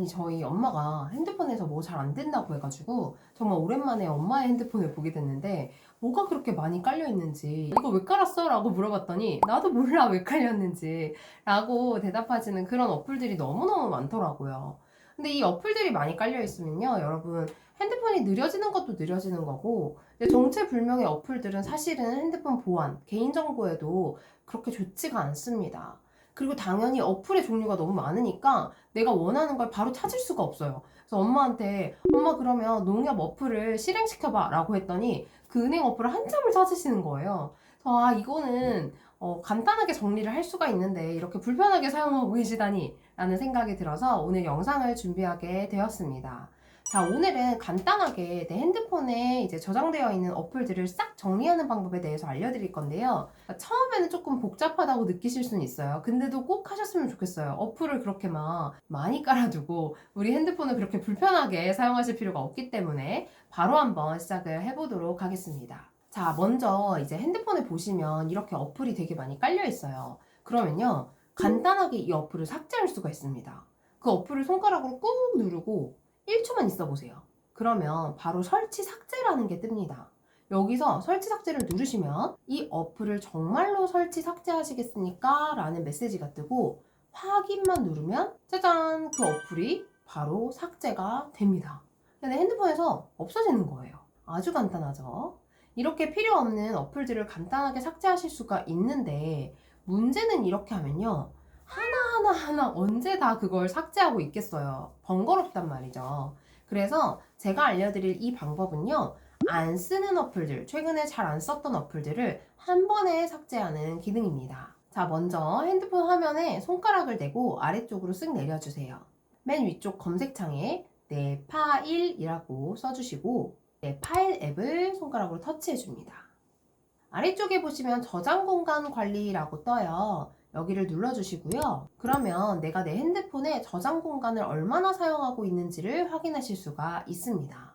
아니 저희 엄마가 핸드폰에서 뭐 잘 안 된다고 해가지고 정말 오랜만에 엄마의 핸드폰을 보게 됐는데 뭐가 그렇게 많이 깔려 있는지 이거 왜 깔았어? 라고 물어봤더니 나도 몰라 왜 깔렸는지 라고 대답하시는 그런 어플들이 너무너무 많더라고요. 근데 이 어플들이 많이 깔려 있으면요 여러분 핸드폰이 느려지는 것도 느려지는 거고 정체불명의 어플들은 사실은 핸드폰 보안, 개인정보에도 그렇게 좋지가 않습니다. 그리고 당연히 어플의 종류가 너무 많으니까 내가 원하는 걸 바로 찾을 수가 없어요. 그래서 엄마한테 엄마 그러면 농협 어플을 실행시켜봐 라고 했더니 그 은행 어플을 한참을 찾으시는 거예요. 그래서 아 이거는 어, 간단하게 정리를 할 수가 있는데 이렇게 불편하게 사용하고 계시다니 라는 생각이 들어서 오늘 영상을 준비하게 되었습니다. 자, 오늘은 간단하게 내 핸드폰에 이제 저장되어 있는 어플들을 싹 정리하는 방법에 대해서 알려드릴 건데요. 처음에는 조금 복잡하다고 느끼실 수는 있어요. 근데도 꼭 하셨으면 좋겠어요. 어플을 그렇게 막 많이 깔아두고 우리 핸드폰을 그렇게 불편하게 사용하실 필요가 없기 때문에 바로 한번 시작을 해보도록 하겠습니다. 자, 먼저 이제 핸드폰을 보시면 이렇게 어플이 되게 많이 깔려 있어요. 그러면요, 간단하게 이 어플을 삭제할 수가 있습니다. 그 어플을 손가락으로 꾹 누르고 1초만 있어 보세요. 그러면 바로 설치 삭제라는 게 뜹니다. 여기서 설치 삭제를 누르시면 이 어플을 정말로 설치 삭제하시겠습니까? 라는 메시지가 뜨고 확인만 누르면 짜잔! 그 어플이 바로 삭제가 됩니다. 근데 핸드폰에서 없어지는 거예요. 아주 간단하죠? 이렇게 필요 없는 어플들을 간단하게 삭제하실 수가 있는데 문제는 이렇게 하면요. 하나 하나 언제 다 그걸 삭제하고 있겠어요. 번거롭단 말이죠. 그래서 제가 알려드릴 이 방법은요. 안 쓰는 어플들, 최근에 잘 안 썼던 어플들을 한 번에 삭제하는 기능입니다. 자, 먼저 핸드폰 화면에 손가락을 대고 아래쪽으로 쓱 내려주세요. 맨 위쪽 검색창에 내 파일이라고 써주시고 내 파일 앱을 손가락으로 터치해줍니다. 아래쪽에 보시면 저장 공간 관리라고 떠요. 여기를 눌러주시고요. 그러면 내가 내 핸드폰에 저장 공간을 얼마나 사용하고 있는지를 확인하실 수가 있습니다.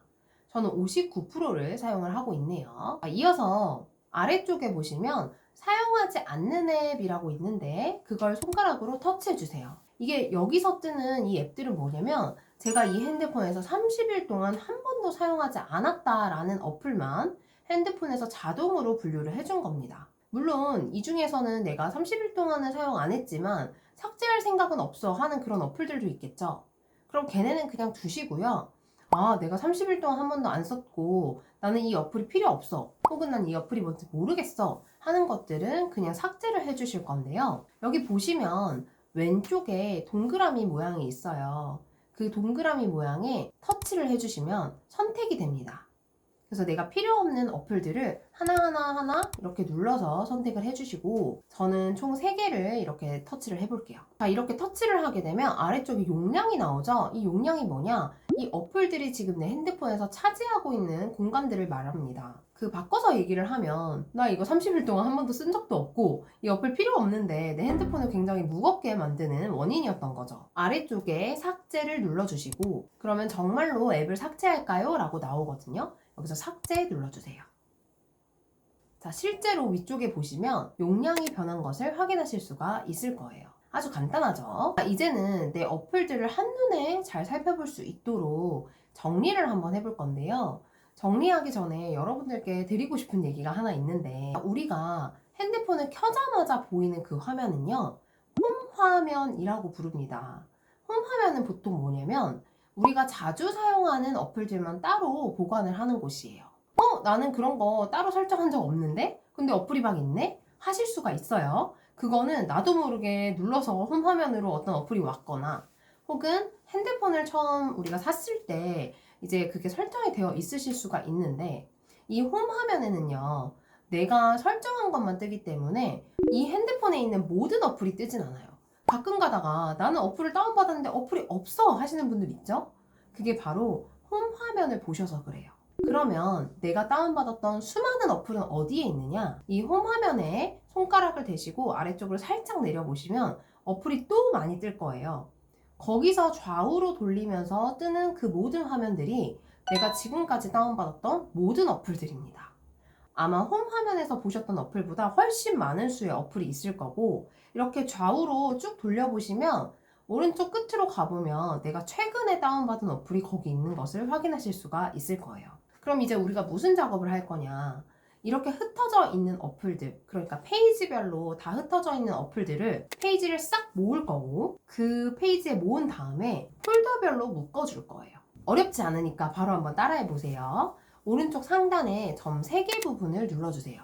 저는 59%를 사용을 하고 있네요. 이어서 아래쪽에 보시면 사용하지 않는 앱이라고 있는데 그걸 손가락으로 터치해 주세요. 이게 여기서 뜨는 이 앱들은 뭐냐면 제가 이 핸드폰에서 30일 동안 한 번도 사용하지 않았다라는 어플만 핸드폰에서 자동으로 분류를 해준 겁니다. 물론 이 중에서는 내가 30일 동안은 사용 안 했지만 삭제할 생각은 없어 하는 그런 어플들도 있겠죠. 그럼 걔네는 그냥 두시고요. 아, 내가 30일 동안 한 번도 안 썼고 나는 이 어플이 필요 없어. 혹은 난 이 어플이 뭔지 모르겠어. 하는 것들은 그냥 삭제를 해 주실 건데요. 여기 보시면 왼쪽에 동그라미 모양이 있어요. 그 동그라미 모양에 터치를 해주시면 선택이 됩니다. 그래서 내가 필요 없는 어플들을 하나하나 하나 이렇게 눌러서 선택을 해주시고 저는 총 3개를 이렇게 터치를 해볼게요. 자 이렇게 터치를 하게 되면 아래쪽에 용량이 나오죠? 이 용량이 뭐냐? 이 어플들이 지금 내 핸드폰에서 차지하고 있는 공간들을 말합니다. 그 바꿔서 얘기를 하면 나 이거 30일 동안 한 번도 쓴 적도 없고 이 어플 필요 없는데 내 핸드폰을 굉장히 무겁게 만드는 원인이었던 거죠. 아래쪽에 삭제를 눌러주시고 그러면 정말로 앱을 삭제할까요? 라고 나오거든요. 여기서 삭제 눌러주세요. 자, 실제로 위쪽에 보시면 용량이 변한 것을 확인하실 수가 있을 거예요. 아주 간단하죠? 자, 이제는 내 어플들을 한눈에 잘 살펴볼 수 있도록 정리를 한번 해볼 건데요. 정리하기 전에 여러분들께 드리고 싶은 얘기가 하나 있는데 우리가 핸드폰을 켜자마자 보이는 그 화면은요. 홈 화면이라고 부릅니다. 홈 화면은 보통 뭐냐면 우리가 자주 사용하는 어플들만 따로 보관을 하는 곳이에요. 어, 나는 그런 거 따로 설정한 적 없는데? 근데 어플이 막 있네? 하실 수가 있어요. 그거는 나도 모르게 눌러서 홈 화면으로 어떤 어플이 왔거나 혹은 핸드폰을 처음 우리가 샀을 때 이제 그게 설정이 되어 있으실 수가 있는데 이 홈 화면에는요. 내가 설정한 것만 뜨기 때문에 이 핸드폰에 있는 모든 어플이 뜨진 않아요. 가끔 가다가 나는 어플을 다운받았는데 어플이 없어 하시는 분들 있죠? 그게 바로 홈 화면을 보셔서 그래요. 그러면 내가 다운받았던 수많은 어플은 어디에 있느냐? 이 홈 화면에 손가락을 대시고 아래쪽으로 살짝 내려보시면 어플이 또 많이 뜰 거예요. 거기서 좌우로 돌리면서 뜨는 그 모든 화면들이 내가 지금까지 다운받았던 모든 어플들입니다. 아마 홈 화면에서 보셨던 어플보다 훨씬 많은 수의 어플이 있을 거고 이렇게 좌우로 쭉 돌려보시면 오른쪽 끝으로 가보면 내가 최근에 다운받은 어플이 거기 있는 것을 확인하실 수가 있을 거예요. 그럼 이제 우리가 무슨 작업을 할 거냐? 이렇게 흩어져 있는 어플들, 그러니까 페이지별로 다 흩어져 있는 어플들을 페이지를 싹 모을 거고 그 페이지에 모은 다음에 폴더별로 묶어줄 거예요. 어렵지 않으니까 바로 한번 따라해 보세요. 오른쪽 상단에 점 3개 부분을 눌러주세요.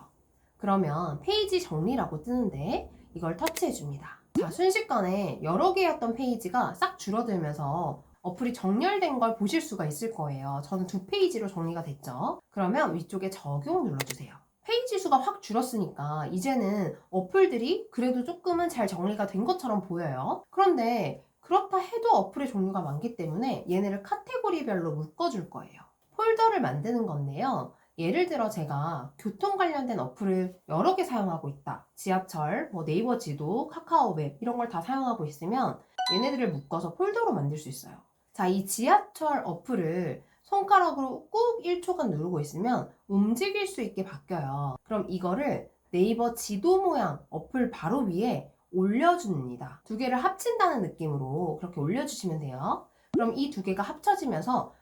그러면 페이지 정리라고 뜨는데 이걸 터치해 줍니다. 자, 순식간에 여러 개였던 페이지가 싹 줄어들면서 어플이 정렬된 걸 보실 수가 있을 거예요. 저는 두 페이지로 정리가 됐죠. 그러면 위쪽에 적용 눌러주세요. 페이지 수가 확 줄었으니까 이제는 어플들이 그래도 조금은 잘 정리가 된 것처럼 보여요. 그런데 그렇다 해도 어플의 종류가 많기 때문에 얘네를 카테고리별로 묶어줄 거예요. 폴더를 만드는 건데요. 예를 들어 제가 교통 관련된 어플을 여러 개 사용하고 있다. 지하철, 뭐 네이버 지도, 카카오 웹 이런 걸 다 사용하고 있으면 얘네들을 묶어서 폴더로 만들 수 있어요. 자, 이 지하철 어플을 손가락으로 꾹 1초간 누르고 있으면 움직일 수 있게 바뀌어요. 그럼 이거를 네이버 지도 모양 어플 바로 위에 올려줍니다. 두 개를 합친다는 느낌으로 그렇게 올려주시면 돼요. 그럼 이 두 개가 합쳐지면서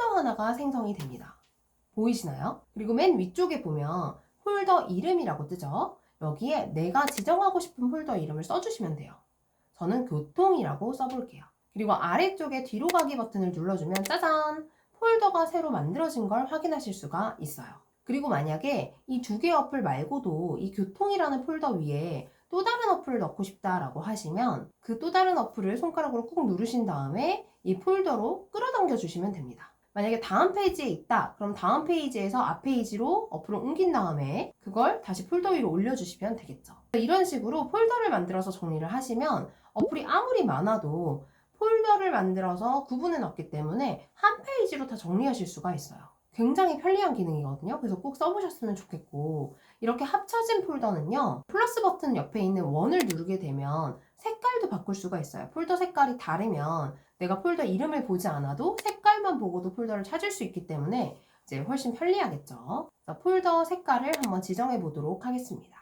폴더 하나가 생성이 됩니다. 보이시나요? 그리고 맨 위쪽에 보면 폴더 이름이라고 뜨죠? 여기에 내가 지정하고 싶은 폴더 이름을 써주시면 돼요. 저는 교통이라고 써볼게요. 그리고 아래쪽에 뒤로 가기 버튼을 눌러주면 짜잔! 폴더가 새로 만들어진 걸 확인하실 수가 있어요. 그리고 만약에 이 두 개의 어플 말고도 이 교통이라는 폴더 위에 또 다른 어플을 넣고 싶다라고 하시면 그 또 다른 어플을 손가락으로 꾹 누르신 다음에 이 폴더로 끌어당겨 주시면 됩니다. 만약에 다음 페이지에 있다. 그럼 다음 페이지에서 앞 페이지로 어플을 옮긴 다음에 그걸 다시 폴더 위로 올려주시면 되겠죠. 이런 식으로 폴더를 만들어서 정리를 하시면 어플이 아무리 많아도 폴더를 만들어서 구분해 놨기 때문에 한 페이지로 다 정리하실 수가 있어요. 굉장히 편리한 기능이거든요. 그래서 꼭 써보셨으면 좋겠고 이렇게 합쳐진 폴더는요. 플러스 버튼 옆에 있는 원을 누르게 되면 색깔도 바꿀 수가 있어요. 폴더 색깔이 다르면 내가 폴더 이름을 보지 않아도 색깔만 보고도 폴더를 찾을 수 있기 때문에 이제 훨씬 편리하겠죠. 폴더 색깔을 한번 지정해 보도록 하겠습니다.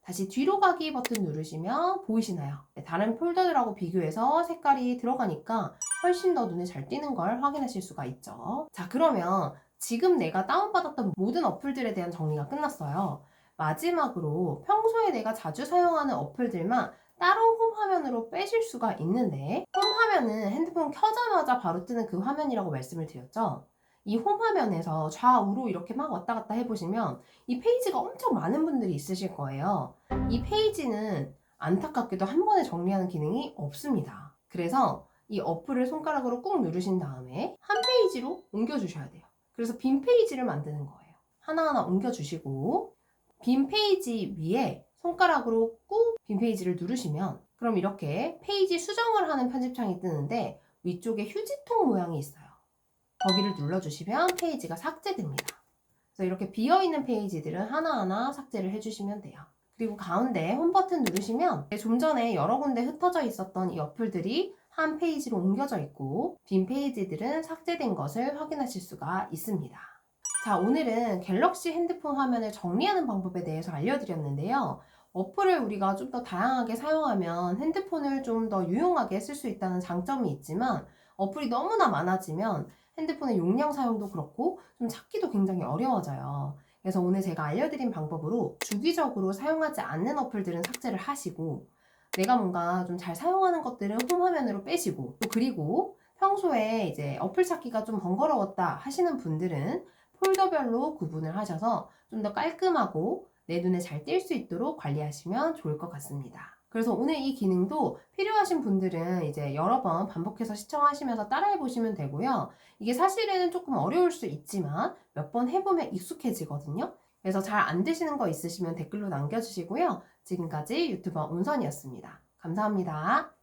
다시 뒤로 가기 버튼 누르시면 보이시나요? 네, 다른 폴더들하고 비교해서 색깔이 들어가니까 훨씬 더 눈에 잘 띄는 걸 확인하실 수가 있죠. 자, 그러면 지금 내가 다운받았던 모든 어플들에 대한 정리가 끝났어요. 마지막으로 평소에 내가 자주 사용하는 어플들만 따로 홈 화면으로 빼실 수가 있는데 홈 화면은 핸드폰 켜자마자 바로 뜨는 그 화면이라고 말씀을 드렸죠. 이 홈 화면에서 좌우로 이렇게 막 왔다 갔다 해보시면 이 페이지가 엄청 많은 분들이 있으실 거예요. 이 페이지는 안타깝게도 한 번에 정리하는 기능이 없습니다. 그래서 이 어플을 손가락으로 꾹 누르신 다음에 한 페이지로 옮겨주셔야 돼요. 그래서 빈 페이지를 만드는 거예요. 하나하나 옮겨주시고 빈 페이지 위에 손가락으로 꾹 빈 페이지를 누르시면 그럼 이렇게 페이지 수정을 하는 편집창이 뜨는데 위쪽에 휴지통 모양이 있어요. 거기를 눌러주시면 페이지가 삭제됩니다. 그래서 이렇게 비어있는 페이지들은 하나하나 삭제를 해주시면 돼요. 그리고 가운데 홈 버튼 누르시면 좀 전에 여러 군데 흩어져 있었던 이 어플들이 한 페이지로 옮겨져 있고 빈 페이지들은 삭제된 것을 확인하실 수가 있습니다. 자, 오늘은 갤럭시 핸드폰 화면을 정리하는 방법에 대해서 알려드렸는데요. 어플을 우리가 좀 더 다양하게 사용하면 핸드폰을 좀 더 유용하게 쓸 수 있다는 장점이 있지만 어플이 너무나 많아지면 핸드폰의 용량 사용도 그렇고 좀 찾기도 굉장히 어려워져요. 그래서 오늘 제가 알려드린 방법으로 주기적으로 사용하지 않는 어플들은 삭제를 하시고 내가 뭔가 좀 잘 사용하는 것들은 홈 화면으로 빼시고 또 그리고 평소에 이제 어플 찾기가 좀 번거로웠다 하시는 분들은 폴더별로 구분을 하셔서 좀 더 깔끔하고 내 눈에 잘 띌 수 있도록 관리하시면 좋을 것 같습니다. 그래서 오늘 이 기능도 필요하신 분들은 이제 여러 번 반복해서 시청하시면서 따라해 보시면 되고요. 이게 사실은 조금 어려울 수 있지만 몇 번 해보면 익숙해지거든요. 그래서 잘 안 되시는 거 있으시면 댓글로 남겨주시고요. 지금까지 유튜버 온선이었습니다. 감사합니다.